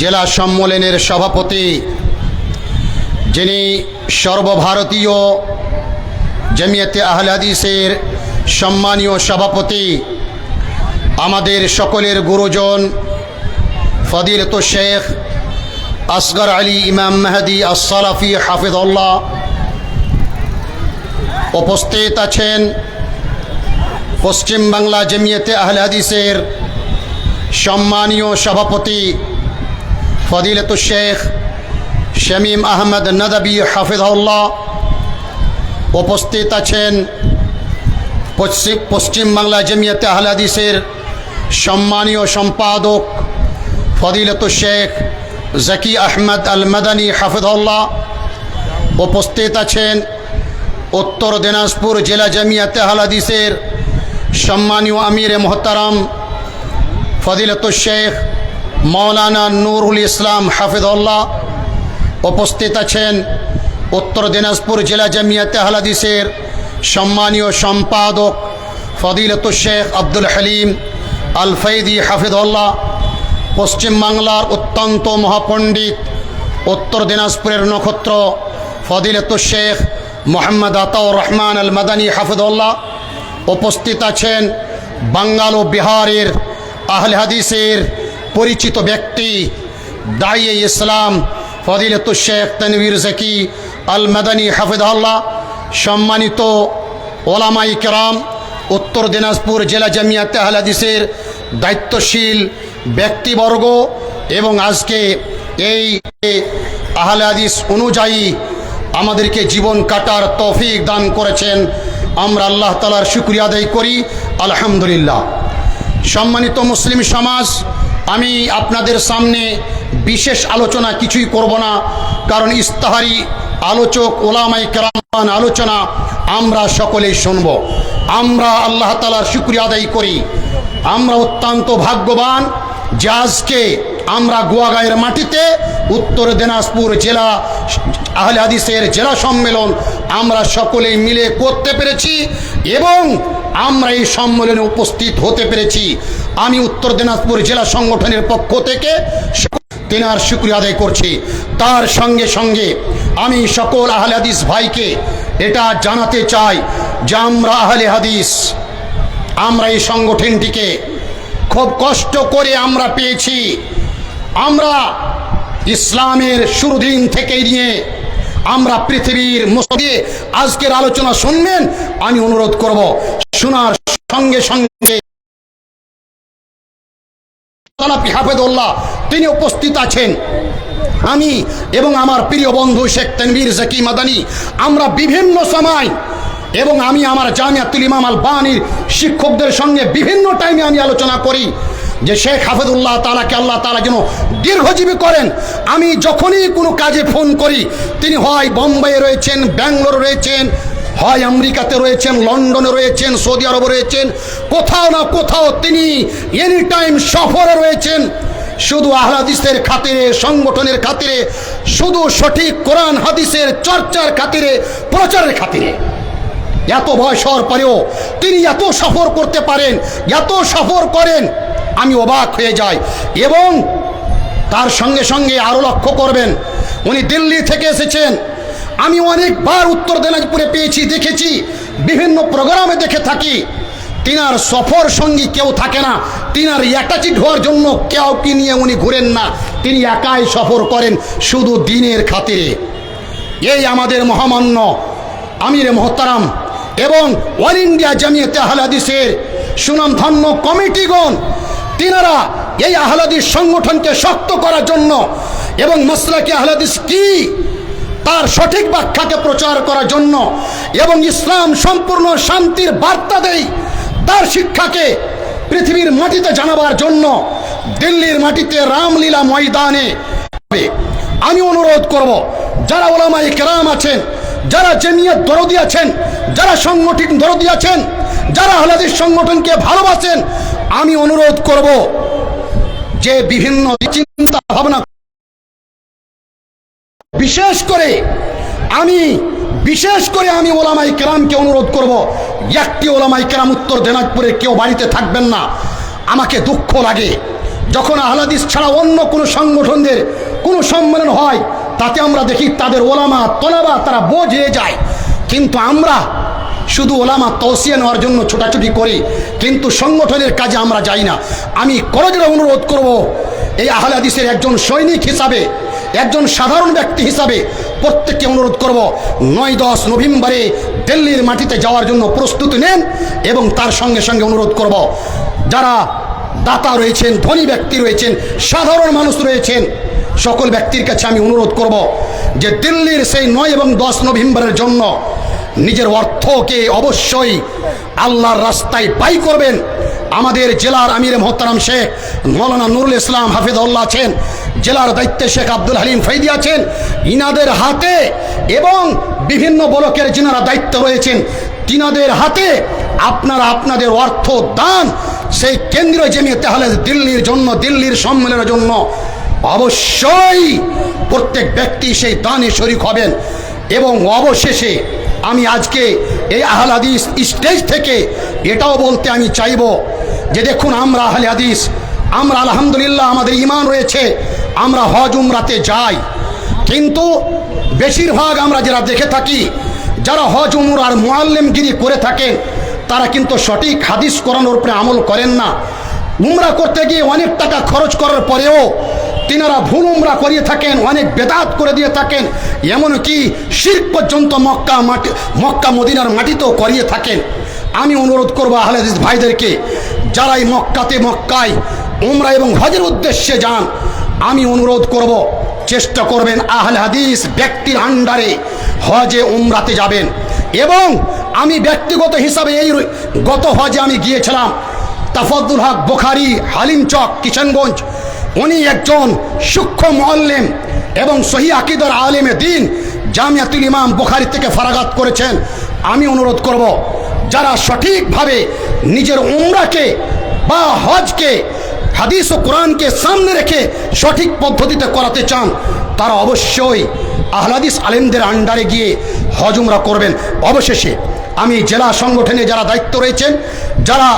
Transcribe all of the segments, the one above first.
জেলা সম্মেলনের সভাপতি, যিনি সর্বভারতীয় জমিয়তে আহলে হাদিসের সম্মানীয় সভাপতি, আমাদের সকলের গুরুজন ফদিলত শেখ আসগর আলী ইমাম মেহাদি আসসালাফি হাফিদুল্লাহ উপস্থিত আছেন পশ্চিমবাংলা জমিয়তে আহলে হাদিসের সম্মানীয় সভাপতি ফদিলত শেখ শামীম আহমদ নদবী হাফিজউল্লাহ উপস্থিত আছেন পশ্চিম পশ্চিমবাংলা জমিয়তে আহলে হাদিসের সম্মানীয় সম্পাদক ফদিলত শেখ জাকি আহমদ আল মাদানী হাফিজউল্লাহ উপস্থিত আছেন উত্তর দিনাজপুর জেলা জামিয়াতে আহলে হাদিসের সম্মানীয় আমির মোহতারাম ফদিলত শেখ মৌলানা নুরুল ইসলাম হাফিদুল্লাহ উপস্থিত আছেন উত্তর দিনাজপুর জেলা জামিয়াতে হালাদিসের সম্মানীয় সম্পাদক ফদিলত শেখ আব্দুল হালিম আল ফৈদি হাফিদুল্লাহ পশ্চিমবাংলার অত্যন্ত মহাপণ্ডিত উত্তর দিনাজপুরের নক্ষত্র ফদিলত শেখ মোহাম্মদ আতাউর রহমান আল মাদানী হাফিদুল্লাহ উপস্থিত আছেন বাঙ্গাল ও বিহারের আহলে হাদিসের পরিচিত ব্যক্তি দাইয়ে ইসলাম ফদিলত শেখ তনবীর জাকি আল মাদানী হাফিদুল্লাহ সম্মানিত ওলামাই কেরাম, উত্তর দিনাজপুর জেলা জামিয়াতে আহলে হাদিসের দায়িত্বশীল ব্যক্তিবর্গ এবং আজকে এই আহলাদিস অনুযায়ী আমাদেরকে জীবন কাটার তৌফিক দান করেছেন। আমরা আল্লাহ তালার শুক্রিয়া আদায় করি। আলহামদুলিল্লাহ। সম্মানিত মুসলিম সমাজ আমি আপনাদের সামনে বিশেষ আলোচনা কিছুই করব না, কারণ ইস্তাহারি আলোচক ওলামাই কেরামান আলোচনা আমরা সকলেই শুনব। আমরা আল্লাহ তালার শুক্রিয়া আদায় করি। আমরা অত্যন্ত ভাগ্যবান যে আজকে আমরা গোয়াগাঁয়ের মাটিতে উত্তর দিনাজপুর জেলা আহলে হাদিসের জেলা সম্মেলন আমরা সকলেই মিলে করতে পেরেছি এবং আমরা এই সম্মেলনে উপস্থিত হতে পেরেছি। আমি উত্তর দিনাজপুর জেলা সংগঠনের পক্ষ থেকে তেনার শুক্রিয়া আদায় করছি। তার সঙ্গে সঙ্গে আমি সকল আহলে হাদিস ভাইকে এটা জানাতে চাই যে আমরা আহলে হাদিস, আমরা এই সংগঠনটিকে খুব কষ্ট করে আমরা পেয়েছি। আমরা ইসলামের শুরুদিন থেকে নিয়ে আমরা পৃথিবীর মসজিদে আজকের আলোচনা শুনবেন, আমি অনুরোধ করব, শোনার সঙ্গে সঙ্গে তালাপি হাফেদুল্লাহ তিনি উপস্থিত আছেন। আমি এবং আমার প্রিয় বন্ধু শেখ তনবীর জাকি মাদানি, আমরা বিভিন্ন সময় এবং আমি আমার জামিয়াতুল ইমাম আল বানির শিক্ষকদের সঙ্গে বিভিন্ন টাইমে আমি আলোচনা করি যে শেখ হাফেদুল্লাহ তালাকে আল্লাহ তালা যেন দীর্ঘজীবী করেন। আমি যখনই কোনো কাজে ফোন করি, তিনি হয় বোম্বাইয়ে রয়েছেন, ব্যাঙ্গালোর রয়েছেন হয় আমেরিকাতে রয়েছেন, লন্ডনে রয়েছেন, সৌদি আরবে রয়েছেন, কোথাও না কোথাও তিনি এনি টাইম সফরে রয়েছেন। শুধু আহলাদিসের খাতিরে, সংগঠনের খাতিরে, শুধু সঠিক কোরআন, হাদিসের চর্চার খাতিরে, প্রচারের খাতিরে। এত বয়স হওয়ার পরেও তিনি এত সফর করতে পারেন, এত সফর করেন, আমি অবাক হয়ে যাই। এবং তার সঙ্গে সঙ্গে আরও লক্ষ্য করবেন, উনি দিল্লি থেকে এসেছেন। আমি অনেকবার উত্তর দিনাজপুরে পেয়েছি, দেখেছি, বিভিন্ন প্রোগ্রামে দেখে থাকি। তিনার সফর সঙ্গী কেউ থাকে না। তিনার অ্যাটাচিড হওয়ার জন্য কেউ কি নিয়ে উনি ঘুরেন না। তিনি একাই সফর করেন শুধু দিনের খাতিরে। এই আমাদের মহামান্য আমিরে মহতারাম এবং অল ইন্ডিয়া জামিয়াতে আহলাদিসের সুনামধন্য কমিটিগণ, তিনারা এই আহলাদিস সংগঠনকে শক্ত করার জন্য এবং মসলাকে আহলাদিস কি তার সঠিক ব্যাখ্যাকে প্রচার করার জন্য এবং ইসলাম সম্পূর্ণ শান্তির বার্তা দেয় তার শিক্ষাকে পৃথিবীর মাটিতে জানাবার জন্য দিল্লির মাটিতে রামলীলা ময়দানে আমি অনুরোধ করব, যারা ওলামাই কেরাম আছেন, যারা জেমিয়ত দরদি আছেন, যারা সংগঠিত দরদি আছেন, যারা আহলাদিস সংগঠনকে ভালোবাসেন, আমি অনুরোধ করব যে বিভিন্ন চিন্তা ভাবনা বিশেষ করে আমি, বিশেষ করে আমি ওলামাই কেরামকে অনুরোধ করব, একটি ওলামাই কেরাম উত্তর দিনাজপুরে কেউ বাড়িতে থাকবেন না। আমাকে দুঃখ লাগে যখন আহলাদিস ছাড়া অন্য কোনো সংগঠনদের কোনো সম্মেলন হয়, তাতে আমরা দেখি তাদের ওলামা তলাবা তারা বোঝ যায়। কিন্তু আমরা শুধু ওলামা তৌসিয়া নেওয়ার জন্য ছোটাছুটি করি, কিন্তু সংগঠনের কাজে আমরা যাই না। আমি করজোরে অনুরোধ করব, এই আহলে হাদিসের একজন সৈনিক হিসাবে একজন সাধারণ ব্যক্তি হিসাবে প্রত্যেককে অনুরোধ করব, নয় দশ নভেম্বরে দিল্লির মাটিতে যাওয়ার জন্য প্রস্তুতি নেন এবং তার সঙ্গে সঙ্গে অনুরোধ করব, যারা দাতা রয়েছেন, ধনী ব্যক্তি রয়েছেন, সাধারণ মানুষ রয়েছেন, সকল ব্যক্তির কাছে আমি অনুরোধ করব যে দিল্লির সেই নয় এবং দশ নভেম্বরের জন্য নিজের অর্থকে অবশ্যই আল্লাহর রাস্তায় ব্যয় করবেন। আমাদের জেলার আমির মোহতারাম শেখ, মৌলানা নুরুল ইসলাম হাফিদউল্লাহ আছেন জেলার দায়িত্বে শেখ আব্দুল হালিম ফৈদি আছেন, ইনাদের হাতে এবং বিভিন্ন ব্লকের যিনারা দায়িত্ব রয়েছেন, তিনাদের হাতে আপনারা আপনাদের অর্থ দান। সেই কেন্দ্রীয় জমিয়ে তাহলে দিল্লির জন্য, দিল্লির সম্মেলনের জন্য অবশ্যই প্রত্যেক ব্যক্তি সেই দানে শরিক হবেন। এবং অবশেষে আমি আজকে এই আহল হাদিস স্টেজ থেকে এটাও বলতে আমি চাইব যে দেখুন আমরা আহলে আমরা আলহামদুলিল্লাহ আমাদের ইমান রয়েছে। আমরা হজ উমরাতে যাই। কিন্তু বেশিরভাগ আমরা যারা দেখে থাকি, যারা হজ উমর আর মোয়াল্লেমগিরি করে থাকেন, তারা কিন্তু সঠিক হাদিস করানোর উপরে আমল করেন না। উমরা করতে গিয়ে অনেক টাকা খরচ করার পরেও তিনারা ভুল উমরা করিয়ে থাকেন, অনেক বেদাত করে দিয়ে থাকেন, এমনকি শির পর্যন্ত মক্কা মাটি, মক্কা মদিনার মাটিতেও করিয়ে থাকেন। আমি অনুরোধ করব আহলেদিস ভাইদেরকে যারা এই মক্কাতে মক্কায় উমরা এবং হজের উদ্দেশ্যে যান আমি অনুরোধ করব, চেষ্টা করবেন আহলে হাদিস ব্যক্তির আন্ডারে হজে, উমরাতে যাবেন। এবং আমি ব্যক্তিগত হিসাবে এই গত হজে আমি গিয়েছিলাম তাফাদ্দুল হক, বোখারি, হালিম চক, কিশনগঞ্জ। উনি একজন সূক্ষ্ম মোয়াল্লেম এবং সহি আকিদার আলেমে দিন জামিয়াতুল ইমাম বোখারি থেকে ফারাগাত করেছেন। আমি অনুরোধ করব, যারা সঠিকভাবে নিজের উমরাকে বা হজকে হাদিস ও কোরআনকে সামনে রেখে সঠিক পদ্ধতিতে করাতে চান, তারা অবশ্যই আহলাদিস আলেমদের আন্ডারে গিয়ে হজমরা করবেন। অবশেষে আমি জেলা সংগঠনে যারা দায়িত্ব রয়েছেন, যারা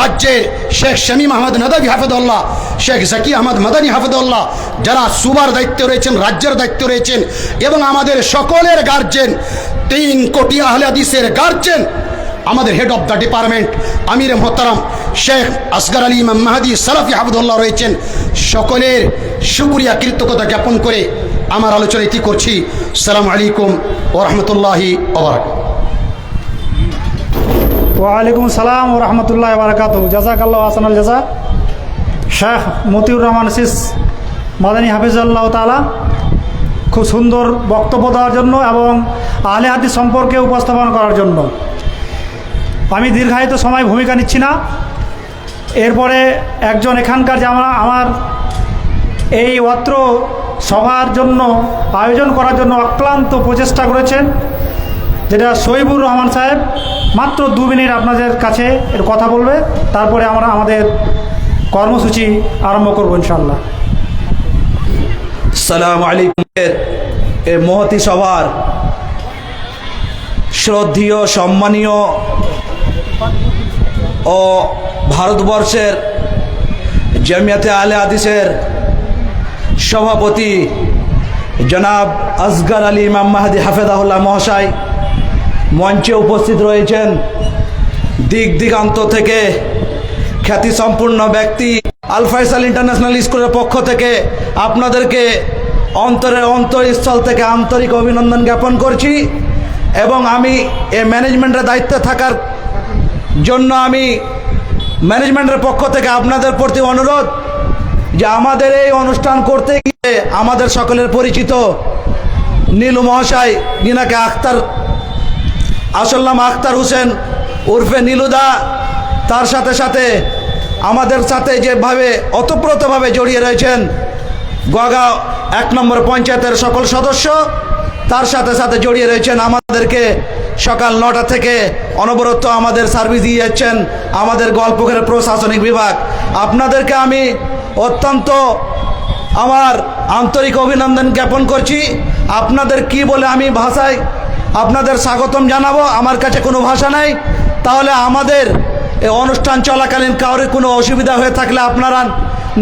রাজ্যের শেখ শামীম আহমদ নদাবি হাফেদুল্লাহ, শেখ জাকি আহমদ মাদানী হাফেদুল্লাহ, যারা সুবার দায়িত্বে রয়েছেন, রাজ্যের দায়িত্বে রয়েছেন এবং আমাদের সকলের গার্জেন তিন কোটি আহলে হাদিসের গার্জেন আমাদের হেড অফ দ্য ডিপার্টমেন্ট আমির মোহতারাম শেখ আসগার আলী ইমাম মাহাদি সালাফি হাফদুল্লাহ রয়েছেন। সকলের সুক্রিয়া কৃতজ্ঞতা জ্ঞাপন করে আমার আলোচনা ইতি করছি। সালাম আলাইকুম ও রহমতুল্লাহি ওয়ালাইকুম সালাম ও রহমতুল্লাহ বারকাত জাজাকাল্লাহ আসানুল জাজা শেখ মতিউর রহমান সিস মাদানী হাফিজাল্লাহ তালা খুব সুন্দর বক্তব্য দেওয়ার জন্য এবং আহলে হাদিস সম্পর্কে উপস্থাপন করার জন্য। আমি দীর্ঘায়িত সময় ভূমিকা নিচ্ছি না। এরপরে একজন এখানকার যে আমার আমার এই অত্র সভার জন্য, আয়োজন করার জন্য অক্লান্ত প্রচেষ্টা করেছেন, যেটা শহীবুর রহমান সাহেব। মাত্র দু মিনিট আপনাদের কাছে এর কথা বলবে, তারপরে আমরা আমাদের কর্মসূচি আরম্ভ করব ইনশাল্লাহ সালাম আলাইকুম। এ মহতি সভার শ্রদ্ধীয়, সম্মানীয় ও ভারতবর্ষের জামিয়াতে আলে আদিসের সভাপতি জনাব আসগার আলী ইমাম মাহাদি হাফেজাহুল্লাহ মহাশয় মঞ্চে উপস্থিত রয়েছেন। দিক দিগান্ত থেকে খ্যাতি সম্পূর্ণ ব্যক্তি আলফাইসাল ইন্টারন্যাশনাল স্কুলের পক্ষ থেকে আপনাদেরকে অন্তরের অন্তরস্থল থেকে আন্তরিক অভিনন্দন জ্ঞাপন করছি এবং আমি এ ম্যানেজমেন্টের দায়িত্বে থাকার জন্য আমি ম্যানেজমেন্টের পক্ষ থেকে আপনাদের প্রতি অনুরোধ যে আমাদের এই অনুষ্ঠান করতে গিয়ে আমাদের সকলের পরিচিত নীলু মহাশয়, যিনাকে আখতার আসল্লাম আখতার হোসেন উর্ফে নীলুদা তার সাথে সাথে আমাদের সাথে যেভাবে অতপ্রতভাবে জড়িয়ে রয়েছেন গগা এক নম্বর পঞ্চায়েতের সকল সদস্য তার সাথে সাথে জড়িয়ে রয়েছেন আমাদেরকে সকাল নটা থেকে অনবরত আমাদের সার্ভিস দিয়ে যাচ্ছেন আমাদের গল্পঘরের প্রশাসনিক বিভাগ। আপনাদেরকে আমি অত্যন্ত আমার আন্তরিক অভিনন্দন জ্ঞাপন করছি। আপনাদের কি বলে আমি ভাষায় আপনাদের স্বাগতম জানাব? আমার কাছে কোনো ভাষা নাই। তাহলে আমাদের এই অনুষ্ঠান চলাকালীন কারোর কোনো অসুবিধা হয়ে থাকলে আপনারা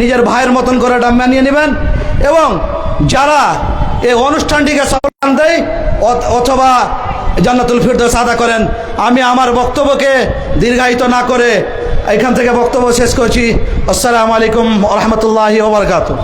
নিজের ভাইয়ের মতন করে এটা মানিয়ে নেবেন। এবং যারা এই অনুষ্ঠানটিকে সফল দেয়, অথ- অথবা জান্নাতুল ফিরদৌস আদা করেন। আমি আমার বক্তব্যকে দীর্ঘায়িত না করে এখান থেকে বক্তব্য শেষ করছি। আসসালামু আলাইকুম রহমতুল্লাহি ওবরকাত